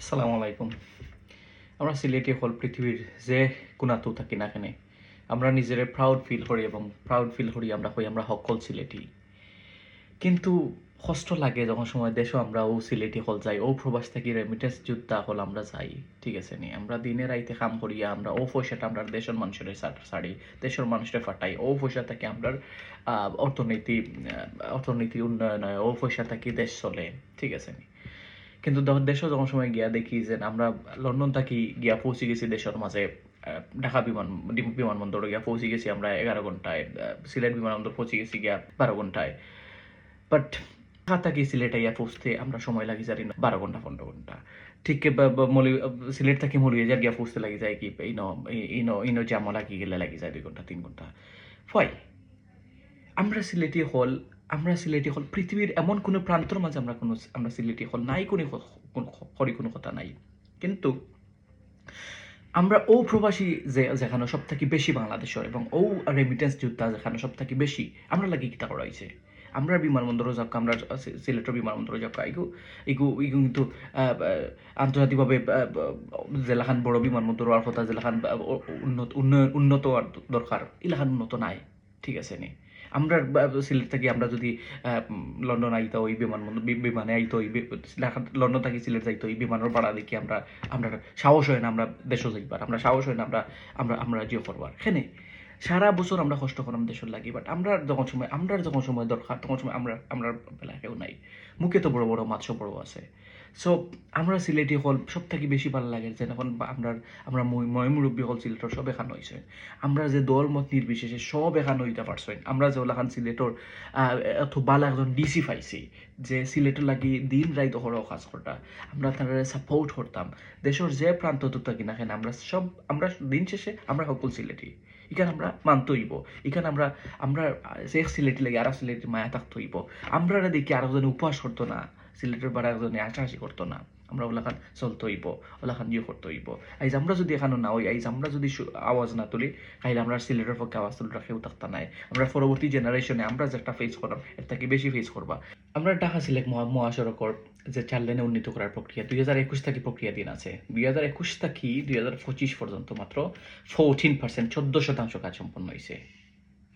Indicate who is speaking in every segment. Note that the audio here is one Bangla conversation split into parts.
Speaker 1: আসসালামু আলাইকুম। আমরা সিলেটি হল পৃথিবীর যে কোনাতো থাকি না কেনে, আমরা নিজেরে প্রাউড ফিল করি এবং প্রাউড ফিল করি আমরা হই আমরা সকল সিলেটি। কিন্তু কষ্ট লাগে যখন সময় দেশও আমরা ও সিলেটি হল যাই, ও প্রবাস থাকি রেমিটেন্স যুদ্ধা হল আমরা যাই, ঠিক আছে নি? আমরা দিনে রাইতে কাম করিয়া আমরা ও পয়সাটা আমরা দেশের মানুষের সারি, দেশের মানুষের ফাটাই, ও পয়সা থেকে আমরা অর্থনীতি অর্থনীতি উন্নয়ন হয় ও পয়সা থেকে দেশ চলে, ঠিক আছে নি? কিন্তু দেশও যখন সময় গিয়া দেখি যে আমরা লন্ডন থাকি গিয়া পৌঁছে গেছি দেশের মাঝে ঢাকা বিমান বিমানবন্দরে গিয়া পৌঁছে গেছি আমরা এগারো ঘন্টায় সিলেট বিমানবন্দর পৌঁছে গেছি গিয়া বারো ঘন্টায়। বাট থাকি সিলেটে গিয়া পৌঁছতে আমরা সময় লাগি জানি না, বারো ঘণ্টা, পনেরো ঘণ্টা। ঠিক মলি সিলেট থাকি মলিয়াজার গিয়া পৌঁছতে লাগি যায় কি ইনো ইনো ইনো জামা লাগি গেলে লাগি যায় দুই ঘণ্টা, তিন ঘণ্টা। হয় আমরা সিলেটি হল আমরা সিলেটি হল, পৃথিবীর এমন কোনো প্রান্তর মাঝে আমরা কোনো আমরা সিলেটি হল নাই, কোনো হরি কোনো কথা নাই। কিন্তু আমরা ও প্রবাসী যে, যেখানে সব থেকে বেশি বাংলাদেশের এবং ও রেমিটেন্স যোদ্ধা যেখানে সব থেকে বেশি, আমরা লাগি কিতা করা হয়েছে আমরা বিমানবন্দরও যাক আমরা সিলেটের বিমানবন্দরও যাক ইগু ইগু ইগু কিন্তু আন্তর্জাতিকভাবে জেলাখান বড় বিমানবন্দর হওয়ার কথা, জেলাখান উন্নত, উন্নয়ন, উন্নত দরকার, ইলাখান উন্নত নাই, ঠিক আছে নি? আমরা সিলেট থাকি, আমরা যদি লন্ডন আইতো ওই বিমানবন্দর বিমানে আইতো ওই লন্ডন থাকি, সিলেট যাইতো ওই বিমানের ভাড়া দেখি আমরা আমরা সাহস হয় না আমরা দেশও যাইবার, আমরা সাহস হয় না আমরা আমরা আমরা জিও করবার হ্যাঁ সারা বছর আমরা কষ্ট করলাম দেশের লাগি বাট আমরা যখন সময়, আমরা যখন সময় দরকার, তখন সময় আমরা আমরা কেউ নাই। মুখে তো বড় বড় মাছ বড় আছে। সো আমরা সিলেটি হল সব থেকে বেশি ভালো লাগে যে এখন আমরা আমরা ময় মুরব্বী হল সিলেটর সব এখান হয়েছে আমরা যে দল মত নির্বিশেষে সব এখান হইতে পারছেন। আমরা যে ওলাখান সিলেটর এত একজন ডিসি পাইছি, যে সিলেটের লাগি দিন রাইত হরও কাজ করতা। আমরা তারা সাপোর্ট করতাম। দেশের যে প্রান্ত থাকি না কেন আমরা সব, আমরা দিন শেষে আমরা সকল সিলেটি। এখানে আমরা মানত হইব। এখানে আমরা আমরা যে সিলেটি লাগে আর সিলেটি মায়া থাকতে হইব। আমরা দেখি আর একজনে উপহাস করতো না। সিলেটের বাড়া একজনে হাসাহাসি করতো না। আমরা ওলাখান চলতে হইব ওলাখান ইয়ে করতে হইব আইজ আমরা যদি এখানে না হই, আইজ আমরা যদি আওয়াজ না তুলি তাহলে আমরা সিলেটের পক্ষে আওয়াজ তুলে রাখেও থাকতা নাই। আমরা পরবর্তী জেনারেশনে আমরা যেটা ফেস করলাম, এর থেকে বেশি ফেস করবা। আমরা ঢাকা সিলেট মহা- মহাসড়কর যে চার লেনে উন্নীত করার প্রক্রিয়া, দুই হাজার একুশ থেকে প্রক্রিয়া দিন আছে। দুই হাজার একুশ থেকে দুই হাজার পঁচিশ পর্যন্ত মাত্র ফোরটিন পার্সেন্ট চোদ্দ শতাংশ কাজ সম্পন্ন হয়েছে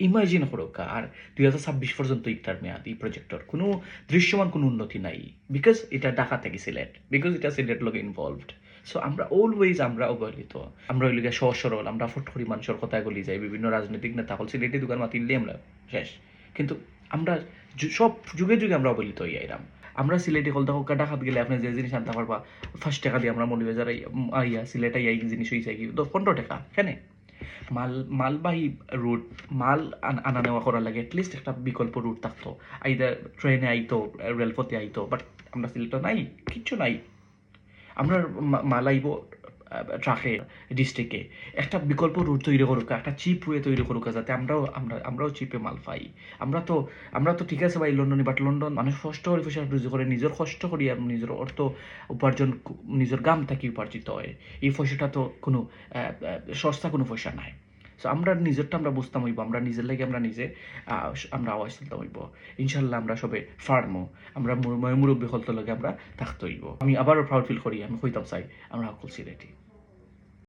Speaker 1: ইমাজিন করুক আর দুই হাজার ছাব্বিশ পর্যন্ত ইটার মেয়াদ এই প্রজেক্টর কোনো দৃশ্যমান, কোনো উন্নতি নাই। বিকজ এটা ঢাকা থেকে সিলেট বিকজ এটা সিলেট লগে ইনভলভড সো আমরা অলওয়েজ আমরা অবহেলিত। আমরা ওই সহজ সরল, আমরা ফট করি মানুষের কথা গলি যাই, বিভিন্ন রাজনৈতিক নেতা হল সিলেটি দোকান মাতি মাতিলে আমরা, শেষ। কিন্তু আমরা সব যুগে যুগে আমরা অবহেলিত হই আইরাম আমরা সিলেটি হল দেখো ঢাকাত গেলে আপনি যে জিনিস আনতে পারবা ফার্স্ট টাকা দিয়ে আমরা মলি বাজার আইয়া সিলেটে এই জিনিস হয়েছে কি? পনেরো টাকা, কেন? মাল মালবাহী রুট মাল আন- নেওয়া করার লাগে অ্যাটলিস্ট একটা বিকল্প রুট থাকতো। আইদার ট্রেনে আইতো রেলপথে আইতো বাট আমরা সিলেটে নাই, কিচ্ছু নাই। আমরা মাল আইব ট্রাকে ডিস্ট্রিক্টে একটা বিকল্প রুট তৈরি করুক, একটা চিপ ওয়ে তৈরি করুক, যাতে আমরাও, আমরা, আমরাও চিপে মাল পাই। আমরা তো আমরা তো ঠিক আছে ভাই লন্ডনে বাট লন্ডন মানুষ কষ্ট করে পয়সা রুজি করে, নিজের কষ্ট করি আর নিজের অর্থ উপার্জন নিজের গাম থাকি উপার্জিত হয়। এই পয়সাটা তো কোনো সস্তা কোনো পয়সা নাই। সো আমরা নিজেরটা আমরা বুঝতাম হইব, আমরা নিজের লাগে আমরা নিজে আমরা আওয়াজ তুলতাম হইব। ইনশাল্লাহ আমরা সবে ফার্মো, আমরা মুর- মুরব্বী হলতে লগে আমরা থাকতে হইব। আমি আবারও প্রাউড ফিল করি, আমি হইতাম চাই, আমরা সকল সিলেটি